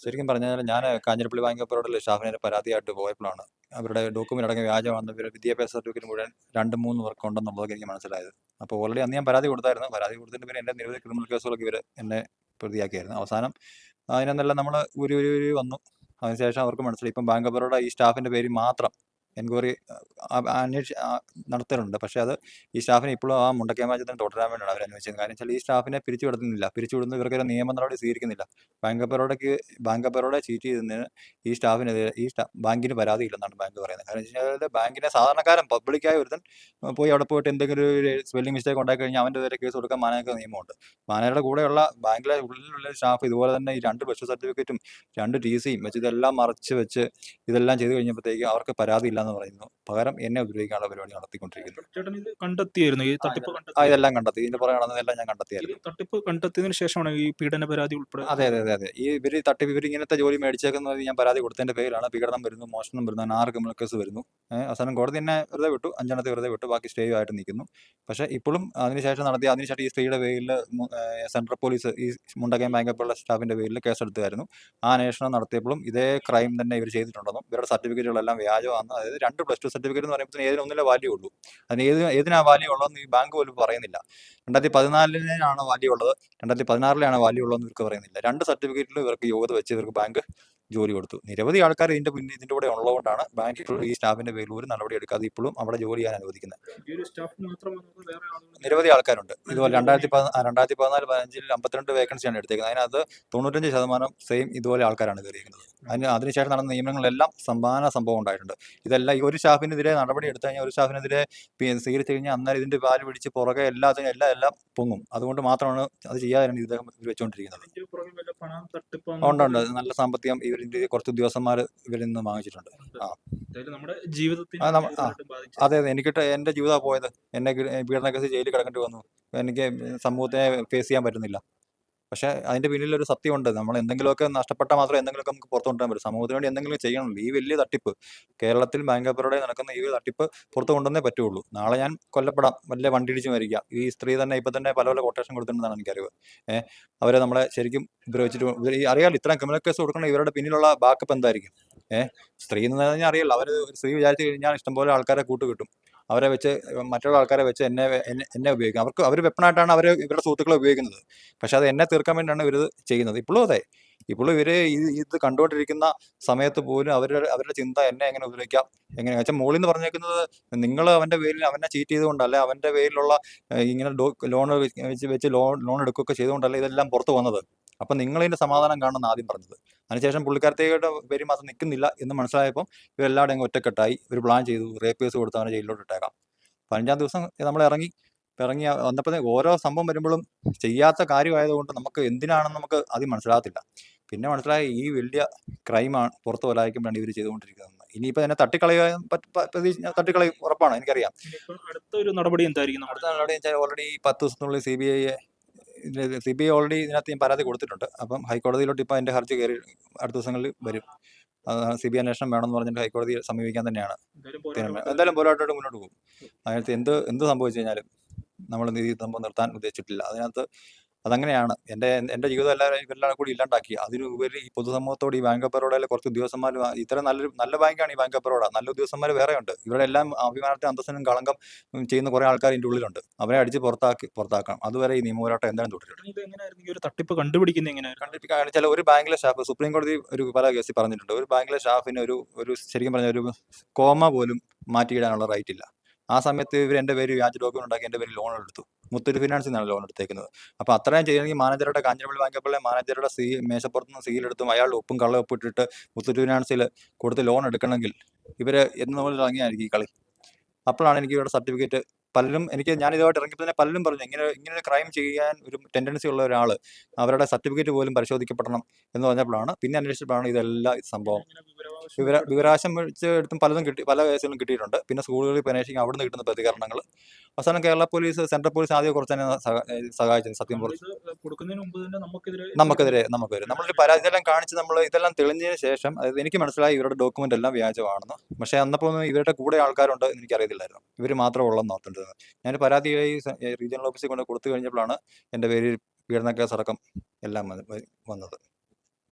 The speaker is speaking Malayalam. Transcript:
ശരിക്കും പറഞ്ഞാൽ ഞാൻ കാഞ്ഞിരപ്പള്ളി ബാങ്ക് ഓഫ് ബറോഡയിൽ സ്റ്റാഫിനെ പരാതിയായിട്ട് പോയപ്പോഴാണ്. അവരുടെ ഡോക്യുമെന്റ് അടങ്ങിയ വ്യാജമാണെന്ന് ഇവരുടെ വിദ്യാഭ്യാസ സർട്ടിഫിക്കറ്റ് മുഴുവൻ രണ്ട് മൂന്ന് വർക്ക് ഉണ്ടെന്നുള്ളത് എനിക്ക് മനസ്സിലായത്. അപ്പോൾ ഓൾറെഡി അന്ന് ഞാൻ പരാതി കൊടുത്തായിരുന്നു. പരാതി കൊടുത്തതിന് പിന്നെ എന്റെ നിരവധി ക്രിമിനൽ കേസുകളൊക്കെ ഇവർ എന്നെ പ്രതിയാക്കിയായിരുന്നു. അവസാനം അതിനെന്നെല്ലാം നമ്മൾ ഒരു ഒരു വന്നു. അതിനുശേഷം അവർക്ക് മനസ്സിലായി. ഇപ്പം ബാങ്ക് ബറോഡ ഈ സ്റ്റാഫിന്റെ പേര് മാത്രം എൻക്വയറി അന്വേഷിച്ച് ആ, നടത്തലുണ്ട്. പക്ഷേ അത് ഈ സ്റ്റാഫിനെ ഇപ്പോഴും ആ മുണ്ടക്കേമാചത്തിന് തുടരാൻ വേണ്ടിയാണ് അവർ അന്വേഷിച്ചത്. കാരണം വെച്ചാൽ ഈ സ്റ്റാഫിനെ പിരിച്ചു വിടുന്നില്ല പിരിച്ചു വിടുന്ന ഇവർക്കൊരു നിയമ നടപടി സ്വീകരിക്കുന്നില്ല. ബാങ്ക് ബറോഡയ്ക്ക് ബാങ്ക് ബറോഡ ചീറ്റ് ചെയ്തതിന് ഈ സ്റ്റാഫിനെതിരെ ഈ സ്റ്റാ ബാങ്കിന് പരാതിയില്ലെന്നാണ് ബാങ്ക് പറയുന്നത്. കാരണം വെച്ച് കഴിഞ്ഞാൽ ബാങ്കിനെ സാധാരണക്കാരൻ പബ്ലിക്കായ ഒരുത്തൻ പോയി അവിടെ പോയിട്ട് എന്തെങ്കിലും ഒരു സ്പെല്ലിംഗ് മിസ്റ്റേക്ക് ഉണ്ടാക്കി കഴിഞ്ഞാൽ അവന്റെ പേരെ കേസ് കൊടുക്കാൻ മാനേജർക്ക് നിയമമുണ്ട്. മാനേജറുടെ കൂടെയുള്ള ബാങ്കിലെ ഉള്ളിലുള്ള സ്റ്റാഫ് ഇതുപോലെ തന്നെ ഈ രണ്ട് ബസ് സർട്ടിഫിക്കറ്റും രണ്ട് ടി സിയും വെച്ച് ഇതെല്ലാം മറച്ച് വെച്ച് ഇതെല്ലാം ചെയ്ത് കഴിഞ്ഞപ്പോഴത്തേക്ക് അവർക്ക് പരാതി ഇല്ലെന്ന് പറയുന്നു. പകരം എന്നെ ഉപയോഗിക്കാനുള്ള പരിപാടി നടത്തിക്കൊണ്ടിരിക്കുന്നു. ചേട്ടൻ ഇത് കണ്ടെത്തിയായിരുന്നു? ഈ തട്ടിപ്പ് ആ കണ്ടെത്തി ഇതെല്ലാം കണ്ടെത്തി. ഇതിന്റെ പുറകെ നടന്നതെല്ലാം ഞാൻ ഈ കണ്ടെത്തിയായിരുന്നു തട്ടിപ്പ് കണ്ടെത്തിയതിനു ശേഷമാണ് ഈ പീഡന പരാതി ഉൾപ്പെടെ അതെ അതെ അതെ അതെ. ഈ ഇവർ തട്ടിപ്പ് ഇവർ ഇങ്ങനത്തെ ജോലി മേടിച്ചേക്കുന്നത് ഞാൻ പരാതി കൊടുത്തതിന്റെ പേരിലാണ് പീഡനം വരുന്നു മോഷണം വരുന്നു അങ്ങനെ ആറ് ക്രിമിനൽ കേസ് വരുന്നു. ഏഹ് അവസാനം കോടതി എന്നെ വെറുതെ വിട്ടു. അഞ്ചെണ്ണത്തെ വെറുതെ വിട്ടു. ബാക്കി സ്റ്റേ ആയിട്ട് നിൽക്കുന്നു. പക്ഷേ ഇപ്പോഴും അതിനുശേഷം നടത്തിയ അതിനുശേഷം ഈ സ്ത്രീയുടെ പേരിൽ സെൻട്രൽ പോലീസ് ഈ മുണ്ടക്കയം ബാങ്ക് ഓഫ് സ്റ്റാഫിന്റെ പേരിൽ കേസെടുത്തായിരുന്നു. ആ അന്വേഷണം നടത്തിയപ്പോഴും ഇതേ ക്രൈം തന്നെ ഇവർ ചെയ്തിട്ടുണ്ടെന്നും ഇവരുടെ സർട്ടിഫിക്കറ്റുകളെല്ലാം വ്യാജമാണ് അതായത് രണ്ട് പ്ലസ് ടു സർട്ടിഫിക്കറ്റ് എന്ന് പറയുമ്പോൾ ഏതിനൊന്നിലെ വാല്യൂ ഉള്ളൂ. അതിന് ഏത് ഏതിനാ വാല്യൂ ഉള്ളതെന്ന് ഈ ബാങ്ക് പോലും പറയുന്നില്ല. രണ്ടായിരത്തി പതിനാലിനാണ് വാല്യൂ ഉള്ളത്. രണ്ടായിരത്തി പതിനാറിലാണ് വാല്യൂ ഉള്ളതെന്ന് ഇവർക്ക് പറയുന്നില്ല. രണ്ട് സർട്ടിഫിക്കറ്റിലും ഇവർക്ക് യോഗ്യത വെച്ച് ഇവർക്ക് ബാങ്ക് ജോലി കൊടുത്തു. നിരവധി ആൾക്കാർ ഇതിന്റെ പിന്നെ ഇതിന്റെ കൂടെ ഉള്ളതുകൊണ്ടാണ് ബാങ്ക് ഈ സ്റ്റാഫിന്റെ പേരിൽ ഒരു നടപടി എടുക്കാതെ ഇപ്പോഴും അവിടെ ജോലി ചെയ്യാൻ അനുവദിക്കുന്നത്. നിരവധി ആൾക്കാരുണ്ട്. ഇതുപോലെ രണ്ടായിരത്തി രണ്ടായിരത്തി പതിനാല് പതിനഞ്ചിൽ അമ്പത്തിരണ്ട് വേക്കൻസിയാണ് എടുത്തേക്കുന്നത്. അതിനകത്ത് തൊണ്ണൂറ്റഞ്ച് ശതമാനം സെയിം ഇതുപോലെ ആൾക്കാരാണ് കയറിയിരിക്കുന്നത്. അതിന് അതിനുശേഷം നടന്ന നിയമനങ്ങളെല്ലാം സമാന സംഭവം ഉണ്ടായിട്ടുണ്ട്. ഇതെല്ലാം ഈ ഒരു സ്റ്റാഫിനെതിരെ നടപടി എടുത്തു കഴിഞ്ഞാൽ ഒരു സ്റ്റാഫിനെതിരെ സ്വീകരിച്ചു കഴിഞ്ഞാൽ അന്നേരം ഇതിന്റെ പാൽ പിടിച്ച് പുറകെ എല്ലാത്തിനും എല്ലാം എല്ലാം പൊങ്ങും. അതുകൊണ്ട് മാത്രമാണ് അത് ചെയ്യാതെ ഇദ്ദേഹം വെച്ചുകൊണ്ടിരിക്കുന്നത് ഉണ്ട് നല്ല സാമ്പത്തികം ഇവരിന്റെ കുറച്ച് ഉദ്യോഗസ്ഥന്മാർ ഇവരിൽ നിന്ന് വാങ്ങിച്ചിട്ടുണ്ട്. ആ. നമ്മുടെ അതെ അതെ. എനിക്കിട്ട് എന്റെ ജീവിതമാണ് പോയത്. എന്നെ പീഡന കേസ് ജയിലിൽ കിടക്കേണ്ടി വന്നു. എനിക്ക് സമൂഹത്തെ ഫേസ് ചെയ്യാൻ പറ്റുന്നില്ല. പക്ഷേ അതിന്റെ പിന്നിൽ ഒരു സത്യമുണ്ട്. നമ്മൾ എന്തെങ്കിലുമൊക്കെ നഷ്ടപ്പെട്ടാൽ മാത്രമേ എന്തെങ്കിലുമൊക്കെ നമുക്ക് പുറത്തു കൊണ്ടുവരാൻ പറ്റും. സമൂഹത്തിന് വേണ്ടി എന്തെങ്കിലും ചെയ്യണമല്ലോ. ഈ വലിയ തട്ടിപ്പ് കേരളത്തിൽ ബാങ്ക് ഓഫ് നടക്കുന്ന ഈ തട്ടിപ്പ് പുറത്തു കൊണ്ടുവന്നേ പറ്റുള്ളൂ. നാളെ ഞാൻ കൊല്ലപ്പെടാം. വല്ല വണ്ടി ഇടിച്ച് മരിക്കാം. ഈ സ്ത്രീ തന്നെ ഇപ്പൊ തന്നെ പല പല കൊട്ടേഷൻ കൊടുത്തിട്ടുണ്ടെന്നാണ് എനിക്കറിവ് ഏഹ് അവരെ നമ്മളെ ശരിക്കും ഉപദ്രവിച്ചിട്ട് അറിയാലോ ഇത്രയും ക്രിമിനൽ കേസ് കൊടുക്കണം ഇവരുടെ പിന്നിലുള്ള ബാക്കപ്പ് എന്തായിരിക്കും? ഏഹ് സ്ത്രീ എന്ന് പറഞ്ഞാൽ അറിയില്ല അവർ സ്ത്രീ വിചാരിച്ചു കഴിഞ്ഞാൽ ഇഷ്ടംപോലെ ആൾക്കാരെ കൂട്ട് കിട്ടും അവരെ വെച്ച് മറ്റുള്ള ആൾക്കാരെ വെച്ച് എന്നെ എന്നെ- ഉപയോഗിക്കും. അവർക്ക് അവർ വെപ്പണായിട്ടാണ് അവർ ഇവരുടെ സുഹൃത്തുക്കളെ ഉപയോഗിക്കുന്നത്. പക്ഷെ അത് എന്നെ തീർക്കാൻ വേണ്ടിയാണ് ഇവർ ചെയ്യുന്നത്. ഇപ്പോഴും അതെ. ഇപ്പോഴും ഇവർ ഈ- ഇത് കണ്ടുകൊണ്ടിരിക്കുന്ന സമയത്ത് പോലും അവരുടെ അവരുടെ ചിന്ത എന്നെ എങ്ങനെ ഉപയോഗിക്കാം എങ്ങനെ വെച്ചാൽ മോളിൽ നിന്ന് പറഞ്ഞേക്കുന്നത് നിങ്ങൾ അവന്റെ പേരിൽ അവനെ ചീറ്റ് ചെയ്തുകൊണ്ടല്ല അവന്റെ പേരിലുള്ള ഇങ്ങനെ ലോൺ വെച്ച് വെച്ച് ലോൺ ലോൺ എടുക്കുകയൊക്കെ ചെയ്തുകൊണ്ടല്ല ഇതെല്ലാം പുറത്ത് വന്നത്? അപ്പൊ നിങ്ങളതിന്റെ സമാധാനം കാണുന്ന ആദ്യം പറഞ്ഞത്. അതിനുശേഷം പുള്ളിക്കാരത്തേയുടെ പേര് മാത്രം നിൽക്കുന്നില്ല എന്ന് മനസ്സിലായപ്പോൾ ഇവരെല്ലാവരും അങ്ങ് ഒറ്റക്കെട്ടായി. ഒരു പ്ലാൻ ചെയ്തു. റേപ്പ് കേസ് കൊടുത്ത് അവനെ ജയിലിലോട്ട് ഇട്ടേക്കാം. പതിനഞ്ചാം ദിവസം നമ്മൾ ഇറങ്ങി ഇറങ്ങി വന്നപ്പോൾ ഓരോ സംഭവം വരുമ്പോഴും ചെയ്യാത്ത കാര്യമായതുകൊണ്ട് നമുക്ക് എന്തിനാണെന്ന് നമുക്ക് ആദ്യം മനസ്സിലാകത്തില്ല. പിന്നെ മനസ്സിലായി ഈ വലിയ ക്രൈമാണ് പുറത്ത് വരാതിരിക്കുമ്പോഴാണ് ഇവർ ചെയ്തുകൊണ്ടിരിക്കുന്നത്. ഇനിയിപ്പോൾ എന്നെ തട്ടിക്കളയാൻ തട്ടിക്കളയും ഉറപ്പാണ് എനിക്കറിയാം. അടുത്ത നടപടി എന്തായിരിക്കും? അടുത്ത നടപടി വെച്ചാൽ ഓൾറെഡി പത്ത് ദിവസത്തിനുള്ളിൽ C B I C B I already ഇതിനകത്ത് ഞാൻ പരാതി കൊടുത്തിട്ടുണ്ട്. അപ്പം ഹൈക്കോടതിയിലോട്ട് ഇപ്പോൾ എന്റെ ഹർജി കയറി അടുത്ത ദിവസങ്ങളിൽ വരും. സി ബി ഐ അന്വേഷണം വേണമെന്ന് പറഞ്ഞിട്ട് ഹൈക്കോടതിയെ സമീപിക്കാൻ തന്നെയാണ്. എന്തായാലും പോരാട്ടമായിട്ട് മുന്നോട്ട് പോകും. അതിനകത്ത് എന്ത് എന്ത് സംഭവിച്ചു കഴിഞ്ഞാലും നമ്മൾ നീതി സംഭവം നിർത്താൻ ഉദ്ദേശിച്ചിട്ടില്ല. അതിനകത്ത് അതങ്ങനെയാണ്. എന്റെ എന്റെ ജീവിതം എല്ലാവരും ഇവരെല്ലാം കൂടി ഇല്ലാണ്ടാക്കി. അതിനുപരി ഈ പൊതുസമൂഹത്തോട് ഈ ബാങ്ക് ഓഫ് ബറോഡയിലെ കുറച്ച് ഉദ്യോഗസ്ഥന്മാർ ഇത്ര നല്ല നല്ല ബാങ്കാണ് ഈ ബാങ്ക് ഓഫ് ബറോഡ നല്ല ഉദ്യോഗസ്ഥന്മാർ വേറെ ഉണ്ട് ഇവിടെ എല്ലാം അഭിമാനത്തെ അന്തസ്സിനും കളങ്കം ചെയ്യുന്ന കുറേ ആൾക്കാർ ഇതിന്റെ ഉള്ളിലുണ്ട്. അവരെ അടിച്ച് പുറത്താക്കി പുറത്താക്കണം. അതുവരെ ഈ നിയമപോരാട്ടം എന്തായാലും തുടരും ഒരു തട്ടിപ്പ് കണ്ടുപിടിക്കുന്നത് എങ്ങനെയാണ് കണ്ടുപിടിക്കാൻ ചില ഒരു ബാങ്കിലെ സ്റ്റാഫ് സുപ്രീം കോടതി ഒരു പല കേസിൽ പറഞ്ഞിട്ടുണ്ട്. ഒരു ബാങ്കിലെ സ്റ്റാഫിന് ഒരു ഒരു ശരിക്കും പറഞ്ഞ ഒരു കോമ പോലും മാറ്റിയിടാനുള്ള റൈറ്റ് ഇല്ല. ആ സമയത്ത് ഇവർ എന്റെ പേര് വ്യാജ ഡോക്യുമെന്റ് ഉണ്ടാക്കി എന്റെ പേര് ലോൺ എടുത്തു. മുത്തൂറ്റ് ഫിനാൻസിൽ നിന്നാണ് ലോൺ എടുത്തേക്കുന്നത്. അപ്പോൾ അത്രയും ചെയ്യണമെങ്കിൽ മാനേജറുടെ കാഞ്ഞിരപ്പള്ളി ബാങ്ക് ഓഫ് മാനേജറുടെ സീ മേശപ്പുറത്ത് നിന്ന് സീലെടുത്തും അയാളുടെ ഒപ്പും കള്ള ഇട്ടിട്ട് മുത്തൂറ്റ് ഫിനാൻസിൽ കൊടുത്ത് ലോൺ എടുക്കണമെങ്കിൽ ഇവർ എന്ന് ഇറങ്ങിയായിരിക്കും ഈ കളി. അപ്പോഴാണ് എനിക്ക് ഇവിടെ സർട്ടിഫിക്കറ്റ് പലരും എനിക്ക് ഞാൻ ഇതുമായിട്ട് ഇറങ്ങിയപ്പോൾ തന്നെ പലരും പറഞ്ഞു ഇങ്ങനെ ഇങ്ങനെ ക്രൈം ചെയ്യാൻ ഒരു ടെൻഡൻസി ഉള്ള ഒരാൾ അവരുടെ സർട്ടിഫിക്കറ്റ് പോലും പരിശോധിക്കപ്പെടണം എന്ന് പറഞ്ഞപ്പോഴാണ് പിന്നെ അന്വേഷിച്ചപ്പോഴാണ് ഇതെല്ലാം സംഭവം. വിവര വിവരാശം വെച്ച് എടുത്തും പലതും കിട്ടി പല കേസുകളും കിട്ടിയിട്ടുണ്ട്. പിന്നെ സ്കൂളുകളിൽ അന്വേഷിക്കും അവിടെ നിന്ന് കിട്ടുന്ന പ്രതികരണങ്ങൾ അവസാനം കേരള പോലീസ് സെൻട്രൽ പോലീസ് ആദ്യം കുറച്ച് തന്നെ സഹായിച്ചത് സത്യം നമുക്കെതിരെ നമുക്കെതിരെ നമ്മളൊരു പരാതി ഇതെല്ലാം കാണിച്ച് നമ്മൾ ഇതെല്ലാം തെളിഞ്ഞതിന് ശേഷം അതായത് എനിക്ക് മനസ്സിലായി ഇവരുടെ ഡോക്യുമെന്റ് എല്ലാം വ്യാജമാണെന്ന്. പക്ഷേ അന്നപ്പോൾ ഇവരുടെ കൂടെ ആൾക്കാരുണ്ട് എന്ന് എനിക്കറിയത്തില്ലായിരുന്നു. ഇവർ മാത്രമേ ഉള്ളെന്ന് ഓർത്തിരുന്നത് ഞാൻ പരാതിയായി റീജിയണൽ ഓഫീസിൽ കൊണ്ട് കൊടുത്തു കഴിഞ്ഞപ്പോഴാണ് എന്റെ പേരിൽ പീഡന കേസ് അടക്കം എല്ലാം വന്ന് വന്നത്.